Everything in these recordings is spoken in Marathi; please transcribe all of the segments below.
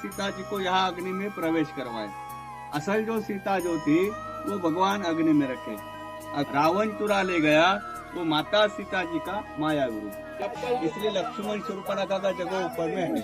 सीता जी को यहाँ अग्नि में प्रवेश करवाए। असल जो सीता जो थी वो भगवान अग्नि में रखे। रावण चुरा ले गया वो माता सीता जी का माया गुरु इसलिए लक्ष्मण शूर्पणखा का जगह ऊपर में है।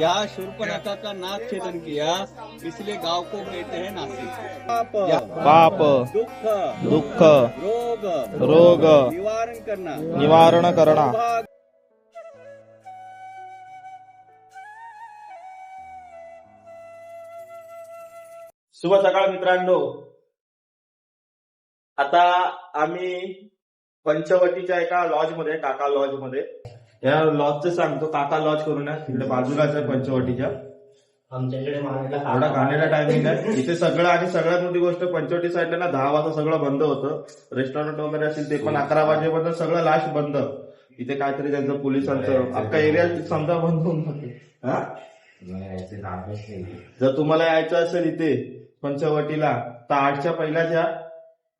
यहाँ शूर्पणखा का नाक छेदन किया इसलिए गांव को कहते हैं नासिक। पाप। दुख। दुःख। रोग। रोग। निवारण करना। निवारण करणा शुभ सकाळ मित्रांनो. आता आम्ही पंचवटीच्या एका लॉजमध्ये काका लॉजमध्ये. या लॉजचं सांगतो काका लॉज करून आहे तिकडे बाजूलाच आहे पंचवटीच्या. आमच्याकडे एवढा टायमिंग आहे. इथे सगळं आणि सगळ्यात मोठी गोष्ट पंचवटी साईडला ना दहा वाजता सगळं बंद होतं. रेस्टॉरंट वगैरे असेल ते पण अकरा वाजेपर्यंत सगळं लास्ट बंद. इथे काहीतरी त्यांचं पोलिसांचं अख्खा एरिया समजा बंद होऊन जाते. हा? जर तुम्हाला यायचं असेल इथे पंचवटीला. तर आठच्या पहिल्याच या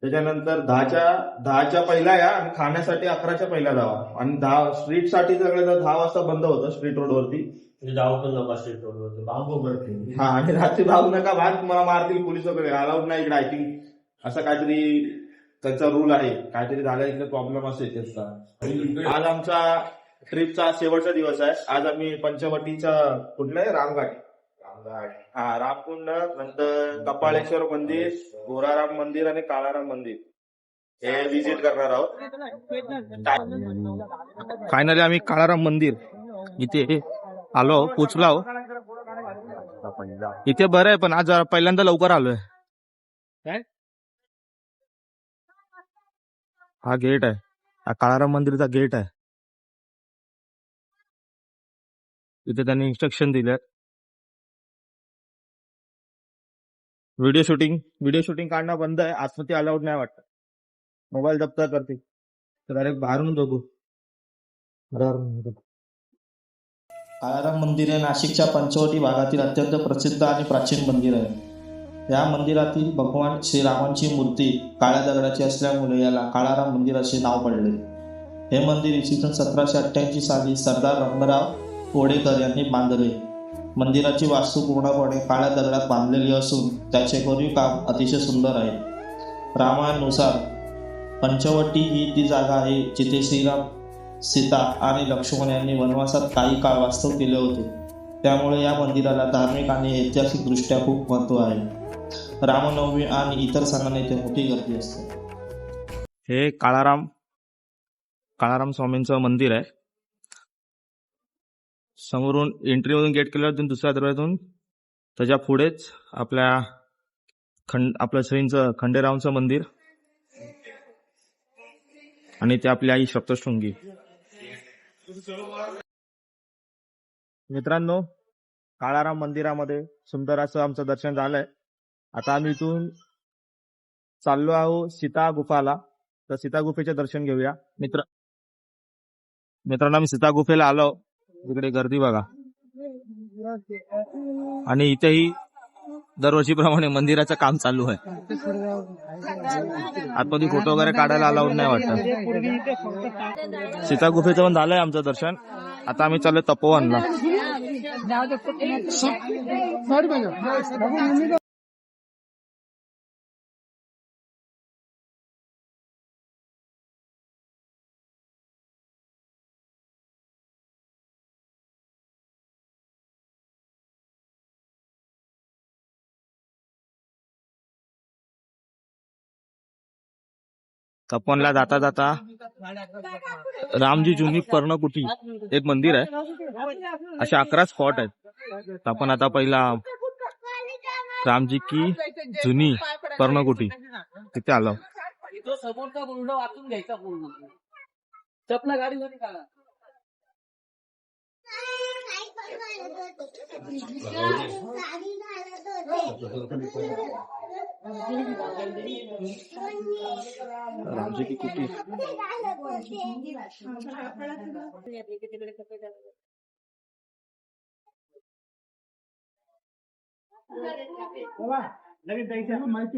त्याच्यानंतर दहाच्या दहाच्या पहिला या आणि खाण्यासाठी अकराच्या पहिला जावा आणि दहा स्ट्रीटसाठी सगळं जर दहा वाजता बंद होतं स्ट्रीट रोडवरती. जाऊ पण नका स्ट्रीट हा आणि रात्री भाऊ नका भात तुम्हाला मारतील पोलीस वगैरे. अलाउड नाही इकडे आय थिंक असं काहीतरी त्यांचा रूल आहे. काहीतरी झालं इकडे प्रॉब्लेम असेल त्याचा. आज आमचा ट्रिपचा शेवटचा दिवस आहे. आज आम्ही पंचवटीचा कुठलं आहे? रामघाट. हा रामकुंड नंतर कपाळेश्वर मंदिर गोराराम मंदिर आणि काळाराम मंदिर. हे विजिट करणार आहोत. फायनली आम्ही काळाराम मंदिर इथे आलो पोचलो इथे बरं आहे पण आज जरा पहिल्यांदा लवकर आलोय. काय? हा गेट आहे. हा काळाराम मंदिरचा गेट आहे. इथे त्यांनी इन्स्ट्रक्शन दिले व्हिडिओ शूटिंग व्हिडिओ शूटिंग काढणं बंद आहे. आतमध्ये अलाउड नाही वाटत. मोबाईल जप्त करते. तर डायरेक्ट बाहेरून बघू. काळाराम मंदिर हे नाशिकच्या पंचवटी भागातील अत्यंत प्रसिद्ध आणि प्राचीन मंदिर आहे. या मंदिरातील भगवान श्रीरामांची मूर्ती काळ्या दगडाची असल्यामुळे याला काळाराम मंदिर असे नाव पडले. हे मंदिर इसवी सन सतराशे अठ्ठ्याऐंशी साली सरदार रंगराव कोडेकर यांनी बांधले. मंदिराची वास्तू पूर्णपणे काळ्या दगडात बांधलेली असून त्याचे कोरीव काम अतिशय सुंदर आहे. रामायणानुसार पंचवटी ही ती जागा आहे जिथे श्रीराम सीता आणि लक्ष्मण यांनी वनवासात काही काळ वास्तव केले होते. त्यामुळे या मंदिराला धार्मिक आणि ऐतिहासिकदृष्ट्या खूप महत्त्व आहे. रामनवमी आणि इतर सणांना इथे मोठी गर्दी असते. हे काळाराम काळाराम स्वामींचं मंदिर आहे. समोरून एंट्रीमधून गेट केल्यावर दुसऱ्या दरवाजातून त्याच्या पुढेच आपल्या खंड आपल्या श्रींचं खंडेरावचं मंदिर आणि ते आपली आई सप्तशृंगी. मित्रांनो काळाराम मंदिरामध्ये सुंदर असं आमचं दर्शन झालंय. आता आम्ही इथून चाललो आहोत सीता गुफाला. तर सीता गुफेचे दर्शन घेऊया. मित्र मित्रांनो आम्ही सीता गुफेला आलो. इकडे गर्दी बघा. आणि इथेही दरवर्षीप्रमाणे मंदिराचं काम चालू आहे. आतमध्ये फोटो वगैरे काढायला अलाउड नाही वाटत. सीता गुफेचं पण झालंय आमचं दर्शन. आता आम्ही चाललोय तपोवनला. तपोवनला जाता जाता रामजी जुनी पर्णकुटी एक मंदिर आहे. असे अकरा स्पॉट आहेत. आपण आता पहिला रामजी की जुनी पर्णकुटी तिथे आलो. तो समोरचा बोर्ड वाचून घ्यायचा पूर्ण चपला गाडीमध्ये काढा रामजी की कुटी माहिती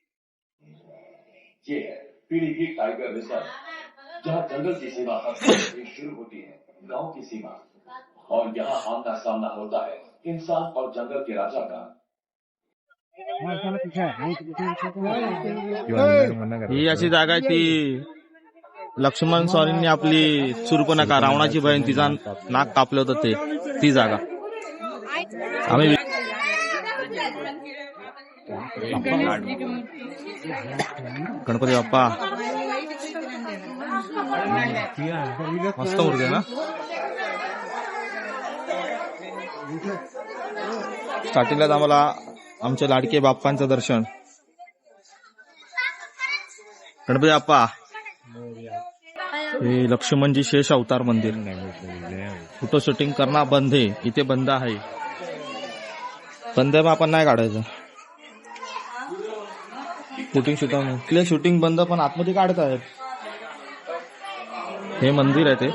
ये है पीलीभीत टाइगर रिज़र्व जहाँ जंगल की सीमा से शुरू होती है, गाँव की सीमा। और यहाँ आमना सामना होता है, इंसान और जंगल के राजा का। ही अशी जागा आहे ती लक्ष्मण स्वामींनी आपली सुरपणका रावणाची बहीण तिचा नाक कापलं होतं ते, ती जागा. आम्ही गणपती बाप्पा मस्त मूर्ती आहे ना स्टार्टिंगलाच आम्हाला आमच्या लाडके बाप्पांचं दर्शन गणपती बाप्पा हे लक्ष्मणजी शेष अवतार मंदिर फोटो शूटिंग करणार बंद आहे इथे बंद आहे बंद मग आपण नाही काढायचं शूटिंग शूटिंग इथले शूटिंग बंद पण आतमध्ये काढत आहेत हे मंदिर आहे ते.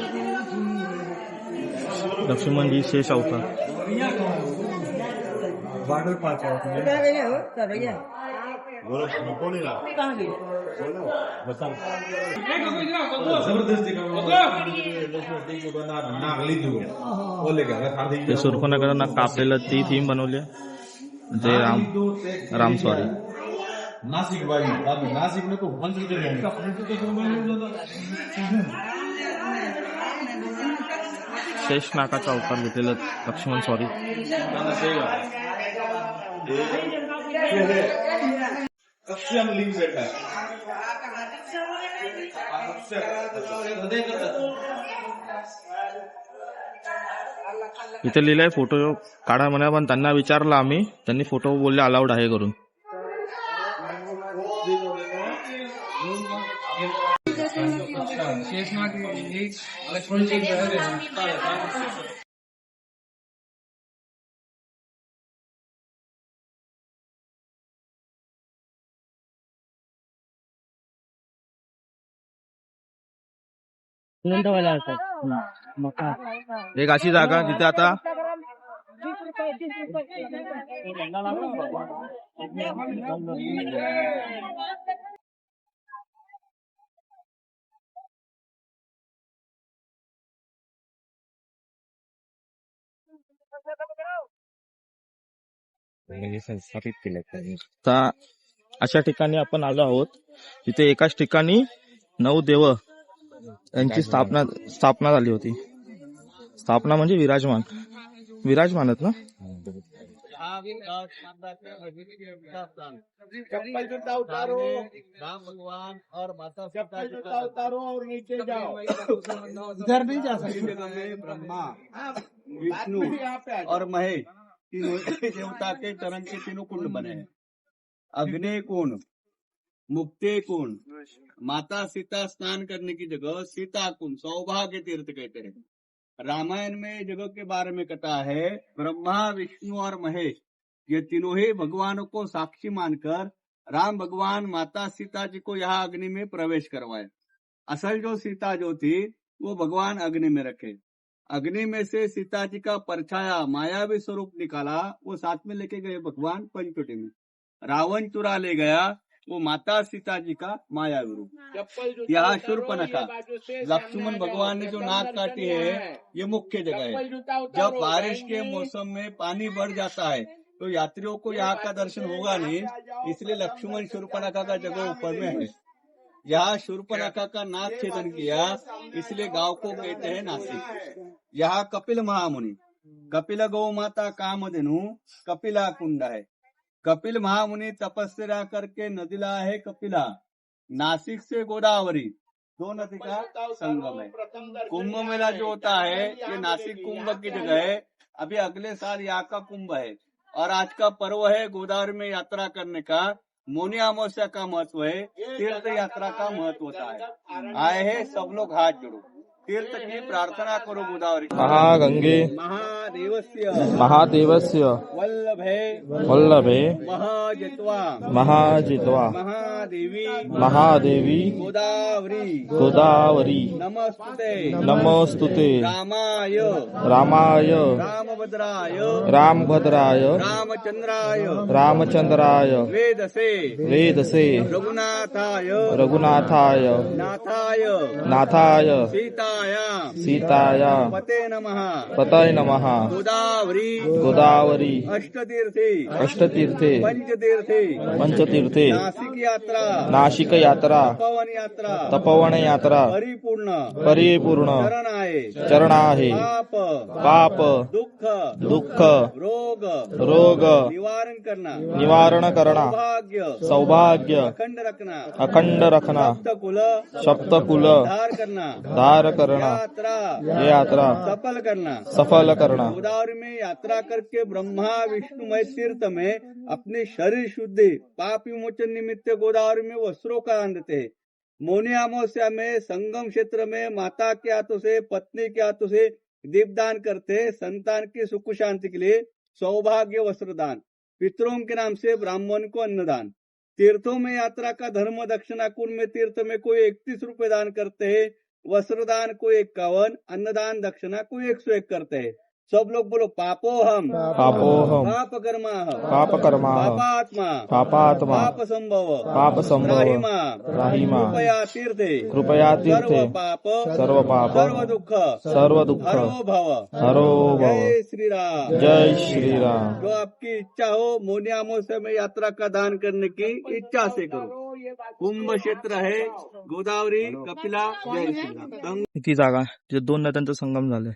लक्ष्मणजी शेष अवतार. ते सुरफनगरांना कापलेलं ती थीम बनवली आहे. जय राम राम सॉरी नाशिक बाई नाशिक नको शेष नाकाचा अवतार घेतलेलं लक्ष्मण सॉरी सक्षम लिंक सेट आहे इथे लिहिलंय फोटो काढा म्हणा पण त्यांना विचारलं आम्ही त्यांनी फोटो बोलले अलाउड आहे करून. एक अशी जागा जिथे आता आता अशा ठिकाणी आपण आलो आहोत. तिथे एकाच ठिकाणी नऊ देव यांची स्थापना स्थापना झाली होती. स्थापना म्हणजे विराजमान. विराजमानच ना? चप्पल जूता उतारो. राम भगवान और माता उतारो और नीचे जाओ। इधर नहीं जा सकते। ब्रह्मा। विष्णु और महेश तीनों देवता के चरण के तीनों कुंड बने हैं। अग्नि कुंड मुक्ति कुंड माता सीता स्नान करने की जगह सीता कुंड सौभाग्य तीर्थ कहते हैं। रामायण में जगह के बारे में कथा है ब्रह्मा विष्णु और महेश ये तीनों ही भगवानों को साक्षी मानकर राम भगवान माता सीता जी को यहाँ अग्नि में प्रवेश करवाए। असल जो सीता जो थी वो भगवान अग्नि में रखे। अग्नि में से सीता जी का परछाया मायावी स्वरूप निकाला वो साथ में लेके गए भगवान पंचवटी में। रावण चुरा ले गया वो माता सीता जी का मायावी रूप। यहाँ शूर्पणखा लक्ष्मण भगवान ने जो नाक काटी है ये मुख्य जगह है। जब बारिश के मौसम में पानी बढ़ जाता है तो यात्रियों को यहाँ का दर्शन होगा नहीं इसलिए लक्ष्मण शूर्पणखा का जगह ऊपर में है। यहाँ शूर्पणखा का नाक छेदन किया इसलिए गाँव को कहते हैं नासिक। यहाँ कपिल महामुनि कपिल गौ माता कामधेनु कपिला कुंड है। कपिल महामुनि तपस्या करके नदीला है कपिला नासिक से गोदावरी दो नदी का संगम है। कुंभ मेला जो होता है ये नासिक कुंभ की जगह है। अभी अगले साल यहाँ का कुंभ है। और आज का पर्व है गोदावरी में यात्रा करने का। मोनी अमावस्या का महत्त्व है? तीर्थ यात्रा का महत्त्व होता है। आए हैं सब लोग हाथ जोड़ो। तीर्थ की प्रार्थना करो गोदावरी। महागंगे। महादेवस्य। महादेवस्य। वल्लभे। वल्लभे। महाजित्वा। महाजित्वा। महादेवी। महादेवी। गोदावरी। गोदावरी। नमस्ते नमोस्तुते। रामाय। रामाय। रामभद्राय। रामभद्राय। रामचंद्राय। रामचंद्राय। वेदसे। वेदसे। रघुनाथाय। रघुनाथाय। नाथाय। नाथाय। सीताया। सीताया। पते नमः। पतय नमः। गोदावरी। गोदावरी। अष्टतीर्थे। अष्टतीर्थे। पंचतीर्थे। पंचतीर्थे। नाशिक यात्रा नाशिक यात्रा पवन यात्रा तपोवन यात्रा परिपूर्ण। परिपूर्ण। चरण आहे चरण आहे पाप। पाप। दुःख। दुःख। रोग। रोग। निवारण करना निवारण करना सौभाग्य। सौभाग्य। अखंड रखना अखंड रखना सप्तकुल। सप्तकुल। धार करना धार करना यात्रा। ये यात्रा। सफल करना। सफल करना। गोदावरी में यात्रा करके ब्रह्मा विष्णु विष्णुमय तीर्थ में अपने शरीर शुद्धि पाप विमोचन निमित्त गोदावरी में वस्त्रों का दान देते हैं मोनी अमावस्या में संगम क्षेत्र में माता के हाथों से पत्नी के हाथों से दीपदान करते संतान की सुख शांति के लिए सौभाग्य वस्त्र दान पितरों के नाम से ब्राह्मण को अन्नदान। तीर्थों में यात्रा का धर्म दक्षिणा कुंड में तीर्थ में कोई इकतीस रुपए दान करते हैं वस्त्रदान कोई इक्यावन अन्नदान दक्षिणा को एक सौ एक करते हैं। सब लोग बोलो पापो हम पापोहम। पाप कर्मा पाप कर्मा पापात्मा। पापात्मा। पाप संभव पाप संभव राहिमा। राहिमा। कृपया तीर्थे। कृपया सर्व तीर्थे। पाप सर्व पाप सर्व दुख सर्व दुख हरो भव हरो भव जय श्री राम जय श्री राम जो आपकी इच्छा हो मोनी अमावस्या में यात्रा का दान करने की इच्छा से करो। कुंभ क्षेत्र है गोदावरी कपिला ती जागा जे दोन नद्यांचा संगम झालाय.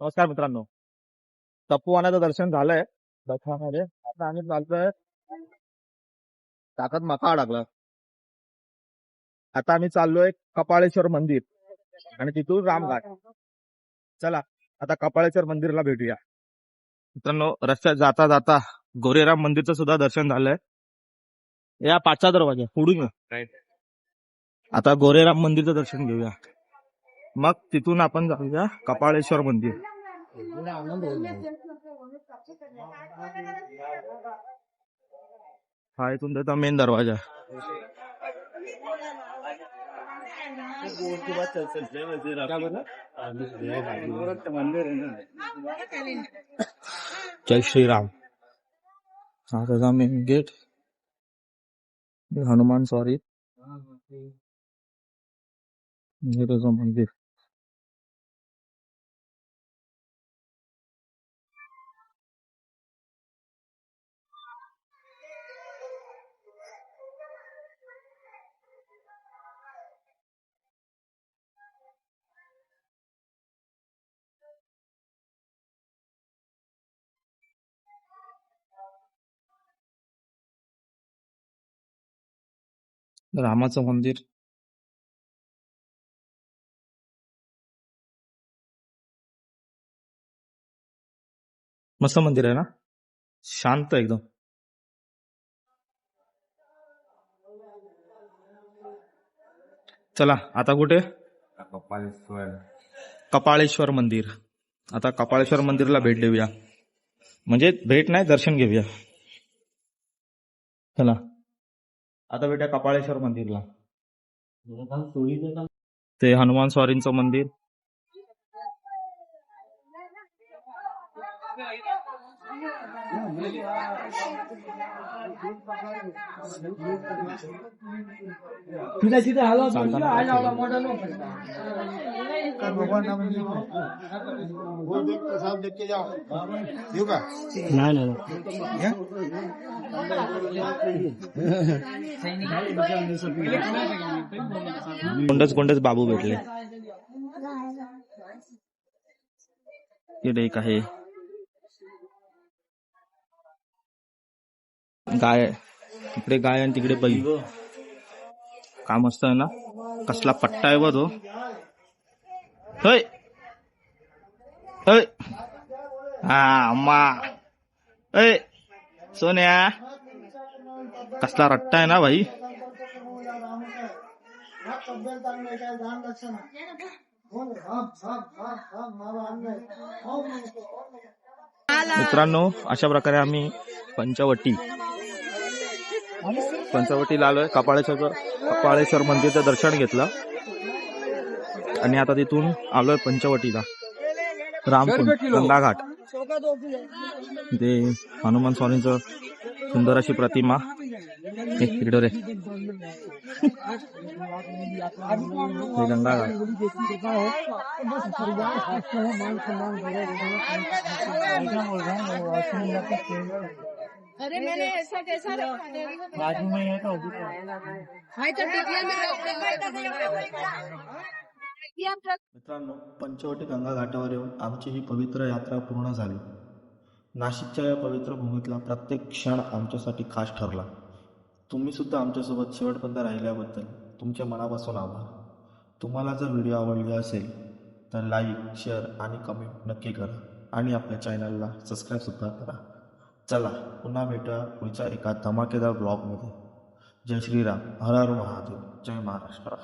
नमस्कार मित्रांनो. तपोवनाचं दर्शन झालंय. दक्षामध्ये आता आम्ही चालतोय. ताकद मका अडकला. आता आम्ही चाललोय कपाळेश्वर मंदिर आणि तिथून रामघाट. चला आता कपाळेश्वर मंदिरला भेटूया. मित्रांनो रस्त्यात जाता जाता गोरेराम मंदिरचं सुद्धा दर्शन झालंय. या पाचचा दरवाजा पुढून. आता गोरेराम मंदिरचं दर्शन घेऊया. मग तिथून आपण जाऊया कपाळेश्वर मंदिर. हा इथून त्याचा मेन दरवाजा जय श्रीराम हा त्याचा मेन गेट हनुमान सॉरी हे त्याचं मंदिर रामाचं मंदिर मस्त मंदिर आहे ना? शांत एकदम. चला आता कुठे? कपाळेश्वर. मंदिर. आता कपाळेश्वर मंदिरला भेट देऊया. म्हणजे भेट नाही दर्शन घेऊया. चला. आता भेटूया कपाळेश्वर मंदिरला. ते हनुमान स्वारींचं मंदिर. तिला तिथे हलवा नाही नाही कोंडच कोंडच बाबू भेटले। इकडे एक आहे। गाय इकडे गाय आणि तिकडे बैल। काम आहे ना कसला पट्टा आहे बघ तो. होय होय हा अम्मा होय सोन्या कसला रट्टा आहे ना भाई मित्रांनो अशा प्रकारे आम्ही पंचवटी पंचवटीला आलोय. कपाळेश्वर कपाळेश्वर मंदिरचं दर्शन घेतलं. आणि आता तिथून आलोय पंचवटीला. रामकुंड गंगा घाट ते हनुमान स्वामींचं सुंदर अशी प्रतिमा. हे रे हे गंगा घाट अरे मैंने ऐसा कैसा रखा? है भाई तो टिकला में मित्रांनो पंचवटी गंगा घाटावर येऊन आमची ही पवित्र यात्रा पूर्ण झाली. नाशिकच्या या पवित्र भूमीतला प्रत्येक क्षण आमच्यासाठी खास ठरला. तुम्ही सुद्धा आमच्यासोबत शेवटपर्यंत राहिल्याबद्दल तुमच्या मनापासून आभार. तुम्हाला जर व्हिडिओ आवडला असेल तर लाईक शेअर आणि कमेंट नक्की करा आणि आपल्या चॅनलला सबस्क्राईबसुद्धा करा. चला पुन्हा भेटूया पुढच्या एका धमाकेदार ब्लॉगमध्ये. जय श्रीराम हर हर महादेव जय महाराष्ट्र.